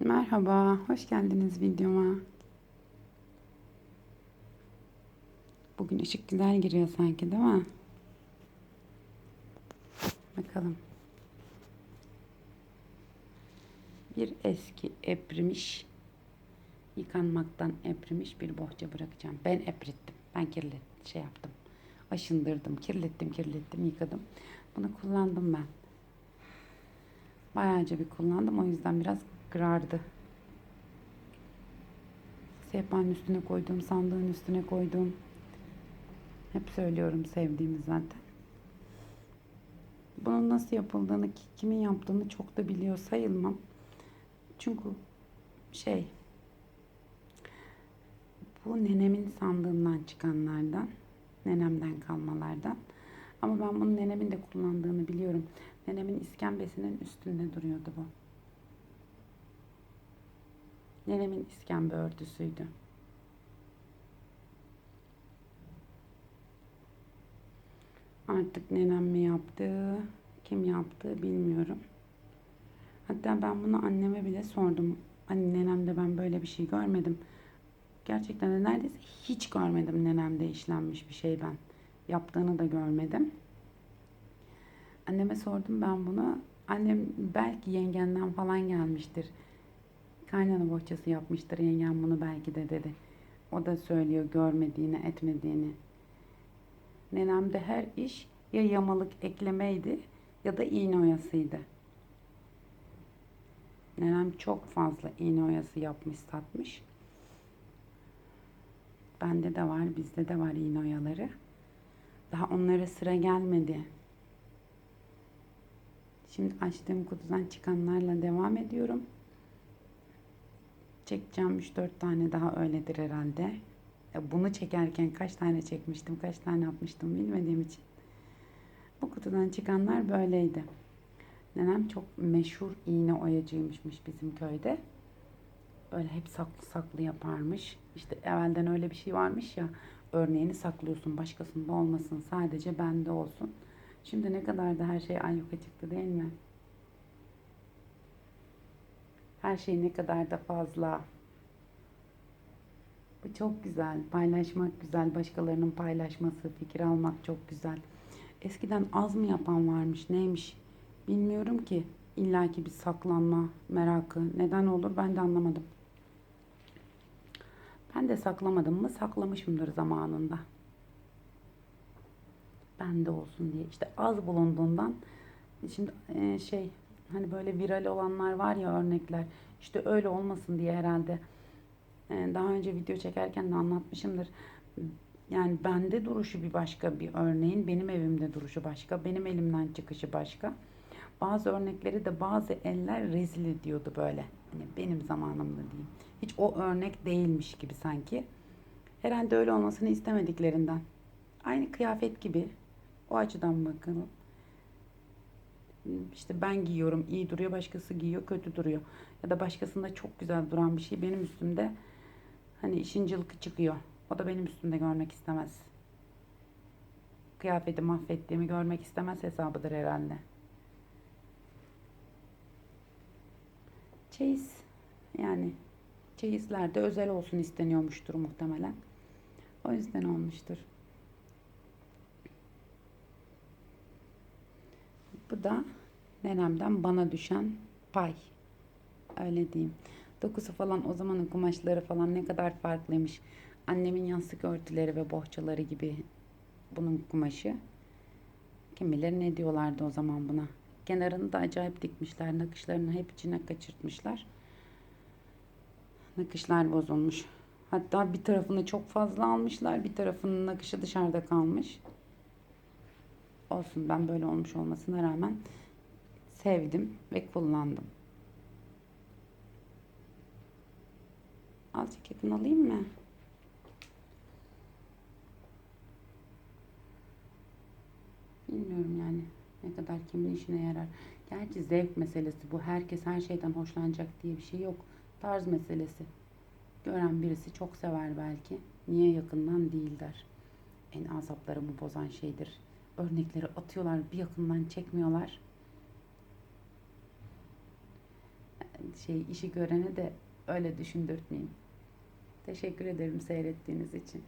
Merhaba, hoş geldiniz videoma. Bugün ışık güzel giriyor sanki değil mi? Bakalım. Bir eski eprimiş, yıkanmaktan eprimiş bir bohça bırakacağım. Ben eprittim, ben kirlet şey yaptım. Aşındırdım, kirlettim, kirlettim, yıkadım. Bunu kullandım ben. Bayağıca bir kullandım. O yüzden biraz kırardı. Sehpanın üstüne koydum, sandığın üstüne koydum. Hep söylüyorum sevdiğimi zaten. Bunun nasıl yapıldığını, ki- kimin yaptığını çok da biliyor sayılmam. Çünkü şey, bu nenemin sandığından çıkanlardan, nenemden kalmalardan. Ama ben bunu nenemin de kullandığını biliyorum. Nenemin iskembesinin üstünde duruyordu bu. Nenemin iskembe örtüsüydü. Artık nenem mi yaptı, kim yaptı bilmiyorum. Hatta ben bunu anneme bile sordum. Hani nenemde ben böyle bir şey görmedim. Gerçekten de neredeyse hiç görmedim nenemde işlenmiş bir şey ben. Yaptığını da görmedim. Anneme sordum ben bunu. Annem belki yengenden falan gelmiştir. Kaynana bohçası yapmıştır yengem bunu belki de dedi. O da söylüyor görmediğini, etmediğini. Nenemde her iş ya yamalık eklemeydi ya da iğne oyasıydı. Nenem çok fazla iğne oyası yapmış, satmış. Bende de var, bizde de var iğne oyaları. Daha onlara sıra gelmedi. Şimdi açtığım kutudan çıkanlarla devam ediyorum. Çekeceğim 3-4 tane daha öyledir herhalde. Bunu çekerken kaç tane çekmiştim, kaç tane yapmıştım bilmediğim için. Bu kutudan çıkanlar böyleydi. Nenem çok meşhur iğne oyacıymışmış bizim köyde. Böyle hep saklı saklı yaparmış. İşte evvelden öyle bir şey varmış ya. Örneğini saklıyorsun başkasında olmasın sadece bende olsun. Şimdi ne kadar da her şey ayyuka çıktı değil mi? Her şey ne kadar da fazla. Bu çok güzel. Paylaşmak güzel. Başkalarının paylaşması, fikir almak çok güzel. Eskiden az mı yapan varmış, neymiş bilmiyorum ki. İlla ki bir saklanma merakı. Neden olur ben de anlamadım. Ben de saklamadım mı saklamışımdır zamanında. Bende olsun diye. İşte az bulunduğundan şimdi e, şey hani böyle viral olanlar var ya örnekler. İşte öyle olmasın diye herhalde. E, daha önce video çekerken de anlatmışımdır. Yani bende duruşu bir başka bir örneğin. Benim evimde duruşu başka. Benim elimden çıkışı başka. Bazı örnekleri de bazı eller rezil ediyordu böyle. Hani benim zamanımda diyeyim. Hiç o örnek değilmiş gibi sanki. Herhalde öyle olmasını istemediklerinden. Aynı kıyafet gibi. O açıdan bakın. İşte ben giyiyorum iyi duruyor, başkası giyiyor kötü duruyor. Ya da başkasında çok güzel duran bir şey benim üstümde hani işin cılkı çıkıyor. O da benim üstümde görmek istemez. Kıyafeti mahvettiğimi görmek istemez hesabıdır herhalde. Çeyiz yani çeyizlerde özel olsun isteniyormuştur muhtemelen. O yüzden olmuştur. Bu da nenemden bana düşen pay. Öyle diyeyim. Dokusu falan o zamanın kumaşları falan ne kadar farklıymış. Annemin yastık örtüleri ve bohçaları gibi bunun kumaşı. Kim bilir ne diyorlardı o zaman buna. Kenarını da acayip dikmişler. Nakışlarını hep içine kaçırtmışlar. Nakışlar bozulmuş. Hatta bir tarafını çok fazla almışlar. Bir tarafının nakışı dışarıda kalmış. Olsun ben böyle olmuş olmasına rağmen sevdim ve kullandım. Azıcık yakın alayım mı? Bilmiyorum yani ne kadar kimin işine yarar. Gerçi zevk meselesi bu. Herkes her şeyden hoşlanacak diye bir şey yok. Tarz meselesi. Gören birisi çok sever belki. Niye yakından değil der. En azaplarımı bozan şeydir. Örnekleri atıyorlar bir yakından çekmiyorlar. şey işi görene de öyle düşündürtmeyeyim. Teşekkür ederim seyrettiğiniz için.